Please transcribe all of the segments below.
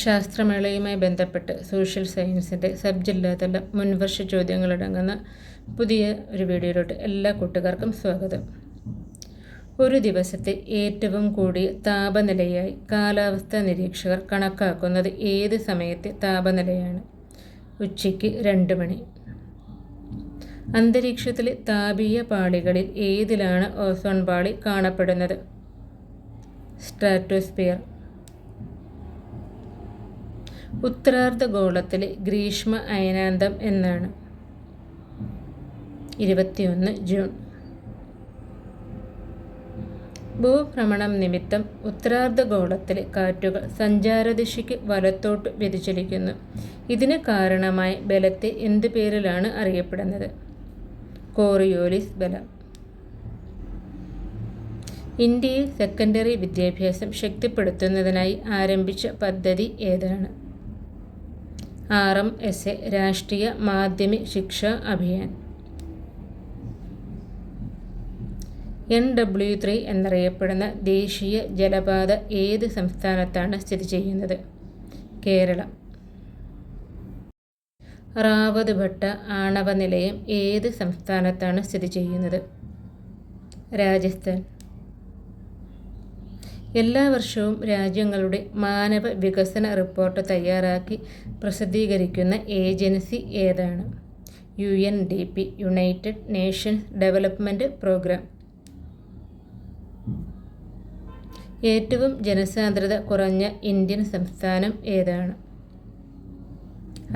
ശാസ്ത്രമേളയുമായി ബന്ധപ്പെട്ട് സോഷ്യൽ സയൻസിന്റെ സബ് ജില്ലാതല മുൻവർഷ ചോദ്യങ്ങളടങ്ങുന്ന പുതിയ ഒരു വീഡിയോയിലോട്ട് എല്ലാ കൂട്ടുകാർക്കും സ്വാഗതം. ഒരു ദിവസത്തെ ഏറ്റവും കൂടിയ താപനിലയായി കാലാവസ്ഥാ നിരീക്ഷകർ കണക്കാക്കുന്നത് ഏത് സമയത്തെ താപനിലയാണ്? ഉച്ചയ്ക്ക് രണ്ട് മണി. അന്തരീക്ഷത്തിലെ താപീയ പാളികളിൽ ഏതിലാണ് ഓസോൺ പാളി കാണപ്പെടുന്നത്? സ്ട്രാറ്റോസ്പിയർ ഉത്തരാർദ്ധഗോളത്തിലെ ഗ്രീഷ്മ അയനാന്തം എന്നാണ്. ഇരുപത്തിയൊന്ന് ജൂൺ. ഭൂഭ്രമണം നിമിത്തം ഉത്തരാർദ്ധഗോളത്തിലെ കാറ്റുകൾ സഞ്ചാരദിശയ്ക്ക് വലത്തോട്ട് വ്യതിചലിക്കുന്നു. ഇതിന് കാരണമായ ബലത്തെ എന്ത് പേരിലാണ് അറിയപ്പെടുന്നത്? കോറിയോലിസ് ബലം. ഇന്ത്യയിൽ സെക്കൻഡറി വിദ്യാഭ്യാസം ശക്തിപ്പെടുത്തുന്നതിനായി ആരംഭിച്ച പദ്ധതി ഏതാണ്? ആർ എം എസ് എ രാഷ്ട്രീയ മാധ്യമ ശിക്ഷാ അഭിയാൻ. എൻ ഡബ്ല്യു ത്രീ എന്നറിയപ്പെടുന്ന ദേശീയ ജലപാത ഏത് സംസ്ഥാനത്താണ് സ്ഥിതി ചെയ്യുന്നത്? കേരളം. റാവത് ഭട്ട ആണവ നിലയം ഏത് സംസ്ഥാനത്താണ് സ്ഥിതി ചെയ്യുന്നത്? രാജസ്ഥാൻ. എല്ലാ വർഷവും രാജ്യങ്ങളുടെ മാനവ വികസന റിപ്പോർട്ട് തയ്യാറാക്കി പ്രസിദ്ധീകരിക്കുന്ന ഏജൻസി ഏതാണ്? U N D P united nations development programme. ഏറ്റവും ജനസാന്ദ്രത കുറഞ്ഞ ഇന്ത്യൻ സംസ്ഥാനം ഏതാണ്?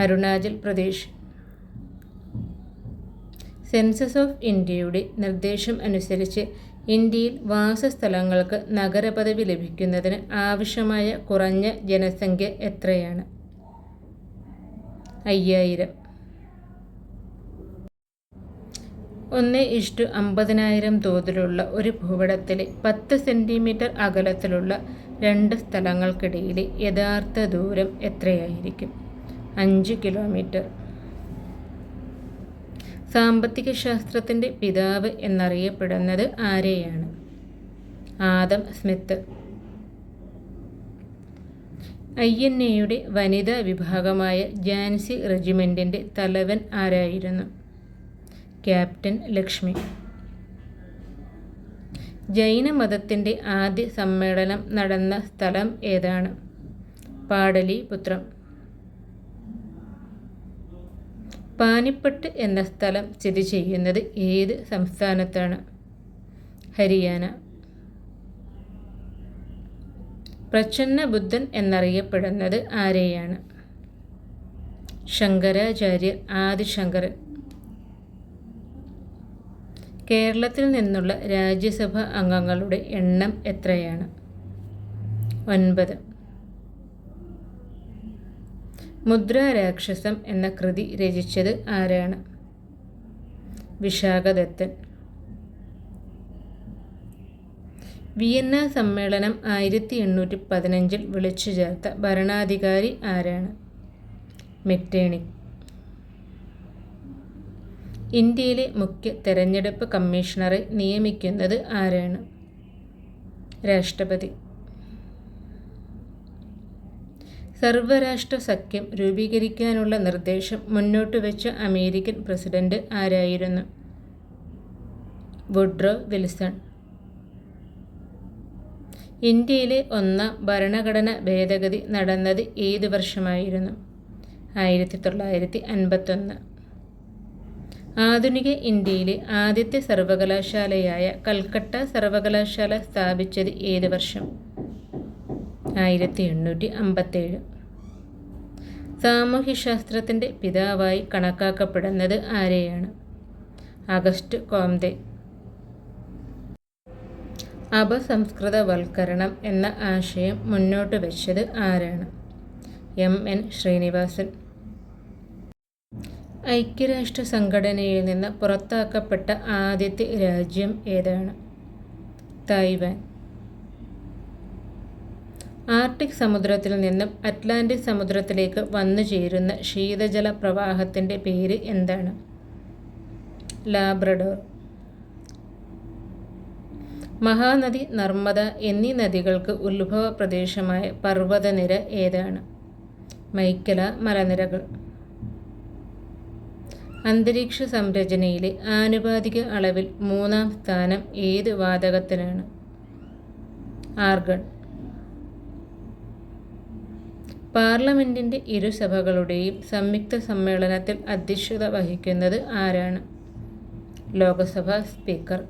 അരുണാചൽ പ്രദേശ്. സെൻസസ് ഓഫ് ഇന്ത്യയുടെ നിർദ്ദേശം അനുസരിച്ച് ഇന്ത്യയിൽ വാസസ്ഥലങ്ങൾക്ക് നഗരപദവി ലഭിക്കുന്നതിന് ആവശ്യമായ കുറഞ്ഞ ജനസംഖ്യ എത്രയാണ്? അയ്യായിരം. ഒന്ന് ഇഷ്ടു അമ്പതിനായിരം തോതിലുള്ള ഒരു ഭൂപടത്തിലെ പത്ത് സെന്റിമീറ്റർ അകലത്തിലുള്ള രണ്ട് സ്ഥലങ്ങൾക്കിടയിലെ യഥാർത്ഥ ദൂരം എത്രയായിരിക്കും? അഞ്ച് കിലോമീറ്റർ. സാമ്പത്തിക ശാസ്ത്രത്തിന്റെ പിതാവ് എന്നറിയപ്പെടുന്നത് ആരെയാണ്? ആദം സ്മിത്ത്. ഐ എൻ എയുടെ വനിതാ വിഭാഗമായ ജാൻസി റെജിമെന്റിന്റെ തലവൻ ആരായിരുന്നു? ക്യാപ്റ്റൻ ലക്ഷ്മി. ജൈനമതത്തിന്റെ ആദ്യ സമ്മേളനം നടന്ന സ്ഥലം ഏതാണ്? പാടലിപുത്രം. പാനിപ്പട്ട് എന്ന സ്ഥലം സ്ഥിതി ചെയ്യുന്നത് ഏത് സംസ്ഥാനത്താണ്? ഹരിയാന. പ്രച്ഛന്ന ബുദ്ധൻ എന്നറിയപ്പെടുന്നത് ആരെയാണ്? ശങ്കരാചാര്യർ ആദിശങ്കരൻ. കേരളത്തിൽ നിന്നുള്ള രാജ്യസഭാ അംഗങ്ങളുടെ എണ്ണം എത്രയാണ്? ഒൻപത്. മുദ്രാരാക്ഷസം എന്ന കൃതി രചിച്ചത് ആരാണ്? വിശാഖദത്തൻ. വിയന്ന സമ്മേളനം ആയിരത്തി എണ്ണൂറ്റി പതിനഞ്ചിൽ വിളിച്ചു ചേർത്ത ഭരണാധികാരി ആരാണ്? മെറ്റേണി. ഇന്ത്യയിലെ മുഖ്യ തെരഞ്ഞെടുപ്പ് കമ്മീഷണറെ നിയമിക്കുന്നത് ആരാണ്? രാഷ്ട്രപതി. സർവരാഷ്ട്ര സഖ്യം രൂപീകരിക്കാനുള്ള നിർദ്ദേശം മുന്നോട്ട് വെച്ച അമേരിക്കൻ പ്രസിഡന്റ് ആരായിരുന്നു? Woodrow Wilson. ഇന്ത്യയിലെ ഒന്നാം ഭരണഘടന ഭേദഗതി നടന്നത് ഏത് വർഷമായിരുന്നു? ആയിരത്തി തൊള്ളായിരത്തി അൻപത്തൊന്ന് ആധുനിക ഇന്ത്യയിലെ ആദ്യത്തെ സർവകലാശാലയായ കൽക്കട്ട സർവകലാശാല സ്ഥാപിച്ചത് ഏത് വർഷം? ആയിരത്തി എണ്ണൂറ്റി അമ്പത്തേഴ് സാമൂഹ്യശാസ്ത്രത്തിന്റെ പിതാവായി കണക്കാക്കപ്പെടുന്നത് ആരെയാണ്? August Comte. അപസംസ്കൃതവൽക്കരണം എന്ന ആശയം മുന്നോട്ട് വെച്ചത് ആരാണ്? എം. എൻ. ശ്രീനിവാസൻ. ഐക്യരാഷ്ട്ര സംഘടനയിൽ നിന്ന് പുറത്താക്കപ്പെട്ട ആദ്യത്തെ രാജ്യം ഏതാണ്? തായ്വാൻ. ആർട്ടിക് സമുദ്രത്തിൽ നിന്നും അറ്റ്ലാന്റിക് സമുദ്രത്തിലേക്ക് വന്നു ചേരുന്ന ശീതജല പ്രവാഹത്തിന്റെ പേര് എന്താണ്? ലാബ്രഡോർ. മഹാനദി നർമ്മദ എന്നീ നദികൾക്ക് ഉത്ഭവ പ്രദേശമായ പർവതനിര ഏതാണ്? മൈക്കല മലനിരകൾ. അന്തരീക്ഷ സംരചനയിലെ ആനുപാതിക അളവിൽ മൂന്നാം സ്ഥാനം ഏത് വാതകത്തിനാണ് ആർഗൺ. പാർലമെന്റിന്റെ ഇരുസഭകളുടെയും സംയുക്ത സമ്മേളനത്തിൽ അധ്യക്ഷത വഹിക്കുന്നത് ആരാണ്? ലോക്സഭാ സ്പീക്കർ.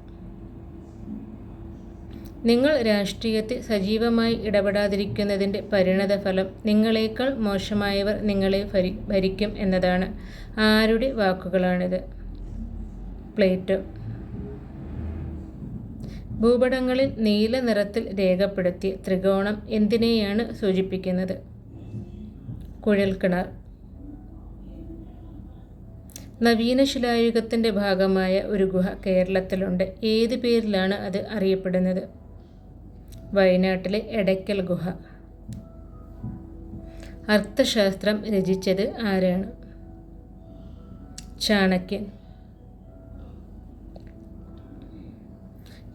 നിങ്ങൾ രാഷ്ട്രീയത്തിൽ സജീവമായി ഇടപെടാതിരിക്കുന്നതിന്റെ പരിണതഫലം നിങ്ങളെക്കാൾ മോശമായവർ നിങ്ങളെ ഭരി ഭരിക്കും എന്നതാണ് ആരുടെ വാക്കുകളാണിത്? പ്ലേറ്റോ? ഭൂപടങ്ങളിൽ നീല നിറത്തിൽ രേഖപ്പെടുത്തിയ ത്രികോണം എന്തിനെയാണ് സൂചിപ്പിക്കുന്നത്? കുഴൽക്കിണർ. നവീന ശിലായുഗത്തിന്റെ ഭാഗമായ ഒരു ഗുഹ കേരളത്തിലുണ്ട്. ഏത് പേരിലാണ് അത് അറിയപ്പെടുന്നത്? വയനാട്ടിലെ എടയ്ക്കൽ ഗുഹ. അർത്ഥശാസ്ത്രം രചിച്ചത് ആരാണ്? ചാണക്യൻ.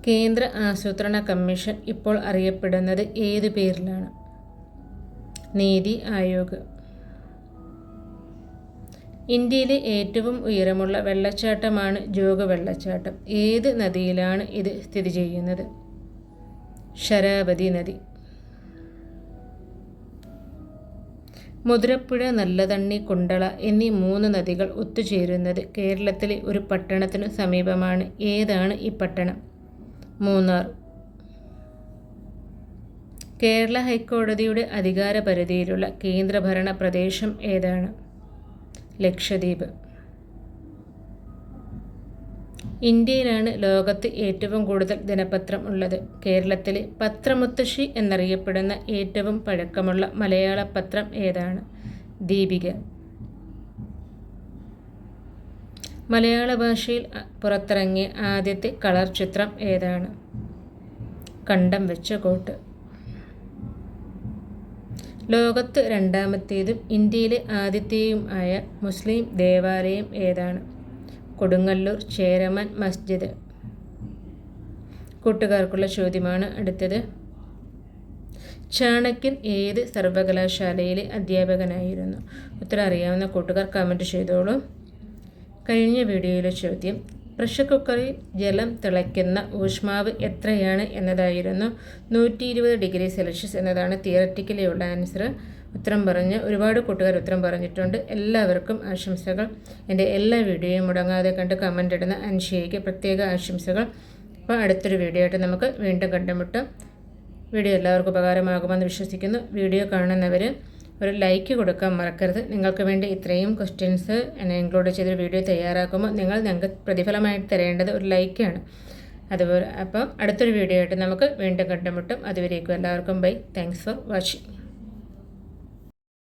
കേന്ദ്ര ആസൂത്രണ കമ്മീഷൻ ഇപ്പോൾ അറിയപ്പെടുന്നത് ഏതു പേരിലാണ്? നീതി ആയോഗ്. ഇന്ത്യയിലെ ഏറ്റവും ഉയരമുള്ള വെള്ളച്ചാട്ടമാണ് ജോഗ വെള്ളച്ചാട്ടം ഏത് നദിയിലാണ് ഇത് സ്ഥിതി ചെയ്യുന്നത്? ശരാവതി നദി. മുതിരപ്പുഴ നല്ലതണ്ണി കുണ്ടള എന്നീ മൂന്ന് നദികൾ ഒത്തുചേരുന്നത് കേരളത്തിലെ ഒരു പട്ടണത്തിനു സമീപമാണ്. ഏതാണ് ഈ പട്ടണം? മൂന്നാർ. കേരള ഹൈക്കോടതിയുടെ അധികാരപരിധിയിലുള്ള കേന്ദ്രഭരണ പ്രദേശം ഏതാണ്? ലക്ഷദ്വീപ്. ഇന്ത്യയിലാണ് ലോകത്ത് ഏറ്റവും കൂടുതൽ ദിനപത്രം ഉള്ളത്. കേരളത്തിലെ പത്രമുത്തശ്ശി എന്നറിയപ്പെടുന്ന ഏറ്റവും പഴക്കമുള്ള മലയാള പത്രം ഏതാണ്? ദീപിക. മലയാള ഭാഷയിൽ പുറത്തിറങ്ങിയ ആദ്യത്തെ കളർ ചിത്രം ഏതാണ്? കണ്ടം വെച്ച കോട്ട്. ലോകത്ത് രണ്ടാമത്തേതും ഇന്ത്യയിലെ ആദ്യത്തെയും ആയ മുസ്ലിം ദേവാലയം ഏതാണ്? കൊടുങ്ങല്ലൂർ ചേരമൻ മസ്ജിദ്. കൂട്ടുകാർക്കുള്ള ചോദ്യമാണ് അടുത്തത്. ചാണക്യൻ ഏത് സർവകലാശാലയിലെ അധ്യാപകനായിരുന്നു? ഉത്തരം അറിയാവുന്ന കൂട്ടുകാർ കമന്റ് ചെയ്തോളൂ. കഴിഞ്ഞ വീഡിയോയിലെ ചോദ്യം പ്രഷർ കുക്കറിൽ ജലം തിളയ്ക്കുന്ന ഊഷ്മാവ് എത്രയാണ് എന്നതായിരുന്നു. നൂറ്റി ഇരുപത് ഡിഗ്രി സെൽഷ്യസ് എന്നതാണ് തിയററ്റിക്കലി ഉള്ള ആൻസർ ഉത്തരം പറഞ്ഞ് ഒരുപാട് കൂട്ടുകാർ ഉത്തരം പറഞ്ഞിട്ടുണ്ട്. എല്ലാവർക്കും ആശംസകൾ. എന്റെ എല്ലാ വീഡിയോയും മുടങ്ങാതെ കണ്ട് കമന്റ് ഇടുന്ന അൻഷിയയ്ക്ക് പ്രത്യേക ആശംസകൾ. അപ്പോൾ അടുത്തൊരു വീഡിയോ ആയിട്ട് നമുക്ക് വീണ്ടും കണ്ടുമുട്ടാം. വീഡിയോ എല്ലാവർക്കും ഉപകാരമാകുമെന്ന് വിശ്വസിക്കുന്നു. വീഡിയോ കാണുന്നവർ ഒരു ലൈക്ക് കൊടുക്കാൻ മറക്കരുത്. നിങ്ങൾക്ക് വേണ്ടി ഇത്രയും ക്വസ്റ്റ്യൻസ് ഇൻക്ലൂഡ് ചെയ്തൊരു വീഡിയോ തയ്യാറാക്കുമ്പോൾ നിങ്ങൾ ഞങ്ങൾക്ക് പ്രതിഫലമായിട്ട് തരേണ്ടത് ഒരു ലൈക്കാണ് അതുപോലെ അപ്പം അടുത്തൊരു വീഡിയോ ആയിട്ട് നമുക്ക് വീണ്ടും കണ്ടുമുട്ടും. അതുവരേക്കും എല്ലാവർക്കും ബൈ താങ്ക്സ് ഫോർ വാച്ചിങ്